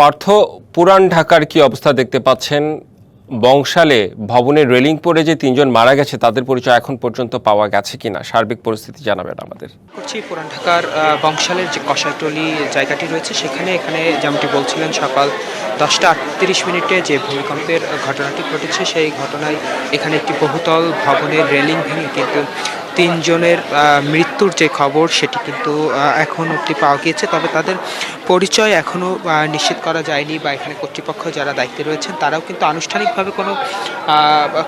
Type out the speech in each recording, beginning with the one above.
পার্থ, পুরান ঢাকার কি অবস্থা দেখতে পাচ্ছেন? বংশালে ভবনের রেলিং পড়ে যে তিনজন মারা গেছে, তাদের পরিচয় এখন পর্যন্ত পাওয়া গেছে কিনা? সার্বিক পরিস্থিতি জানাবেন আমাদের। করছি পুরান ঢাকার বংশালের যে কষাইটলি জায়গাটি রয়েছে, সেখানে, এখানে যেমনটি বলছিলেন, সকাল দশটা আটত্রিশ মিনিটে যে ভূমিকম্পের ঘটনাটি ঘটেছে, সেই ঘটনায় এখানে একটি বহুতল ভবনের রেলিং ভেঙে কিন্তু তিনজনের মৃত্যুর যে খবর, সেটি কিন্তু এখন অবধি পাওয়া গিয়েছে। তবে তাদের পরিচয় এখনও নিশ্চিত করা যায়নি বা এখানে কর্তৃপক্ষ যারা দায়িত্বে রয়েছেন তারাও কিন্তু আনুষ্ঠানিকভাবে কোনো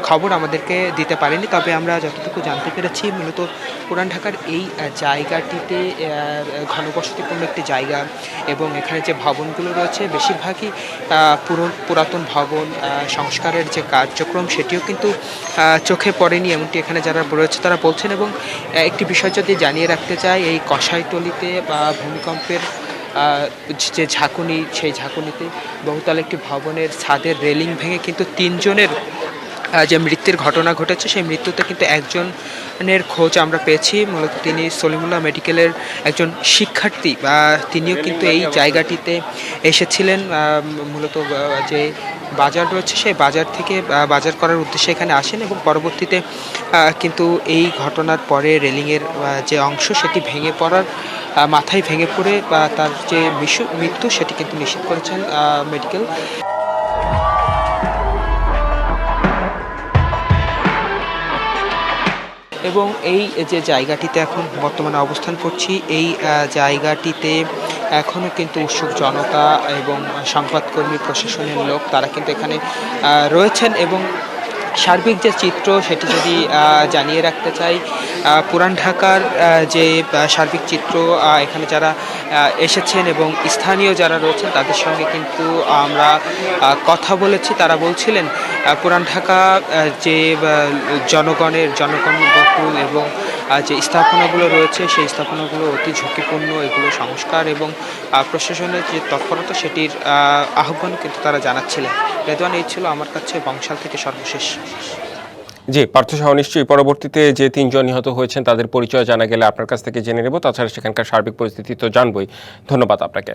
খবর আমাদেরকে দিতে পারেনি। তবে আমরা যতটুকু জানতে পেরেছি মূলত পুরান ঢাকার এই জায়গাটিতে ঘনবসতিপূর্ণ একটি জায়গা এবং এখানে যে ভবনগুলো রয়েছে বেশিরভাগই আহ, পুরো- পুরাতন ভবন সংস্কারের যে কার্যক্রম সেটিও কিন্তু চোখে পড়েনি। এমনটি এখানে যারা রয়েছে তারা বলছেন এবং একটি বিষয় যদি জানিয়ে রাখতে চাই এই কষাইটলিতে বা ভূমিকম্পের যে ঝাঁকুনি সেই ঝাঁকুনিতে বহুতল একটি ভবনের ছাদের রেলিং ভেঙে কিন্তু তিনজনের যে মৃত্যুর ঘটনা ঘটেছে, সেই মৃত্যুতে কিন্তু একজনের খোঁজ আমরা পেয়েছি। মূলত তিনি সলিমুল্লাহ মেডিকেলের একজন শিক্ষার্থী বা তিনিও কিন্তু এই জায়গাটিতে এসেছিলেন। মূলত যে বাজার রয়েছে, সেই বাজার থেকে বাজার করার উদ্দেশ্যে এখানে আসেন এবং পরবর্তীতে কিন্তু এই ঘটনার পরে রেলিংয়ের যে অংশ, সেটি ভেঙে পড়ার মাথায় ভেঙে পড়ে, বা তার যে মৃত্যু- সেটি কিন্তু নিশ্চিত করেছেন মেডিকেল। এবং এই যে জায়গাটিতে এখন বর্তমানে অবস্থান করছি, এই জায়গাটিতে এখনও কিন্তু উৎসুক জনতা এবং সংবাদকর্মী প্রশাসনের লোক, তারা কিন্তু এখানে রয়েছেন এবং সার্বিক যে চিত্র সেটি যদি জানিয়ে রাখতে চাই পুরান ঢাকার যে সার্বিক চিত্র এখানে যারা এসেছেন এবং স্থানীয় যারা রয়েছেন, তাদের সঙ্গে কিন্তু আমরা কথা বলেছি। তারা বলছিলেন পুরান ঢাকা যে জনগণের, জনগণ বহুল এবং যে স্থাপনাগুলো রয়েছে, সেই স্থাপনাগুলো অতি ঝুঁকিপূর্ণ। এগুলো সংস্কার এবং প্রশাসনের যে তৎপরতা, সেটির আহ্বান কিন্তু তারা জানাচ্ছিলেন। রেদওয়ান এই ছিল আমার কাছে বংশাল থেকে সর্বশেষ। জি, পার্থ সহ নিশ্চয়ই পরবর্তীতে যে তিনজন নিহত হয়েছেন, তাদের পরিচয় জানা গেলে আপনার কাছ থেকে জেনে নেব। তাছাড়া সেখানকার সার্বিক পরিস্থিতি তো জানবই। ধন্যবাদ আপনাকে।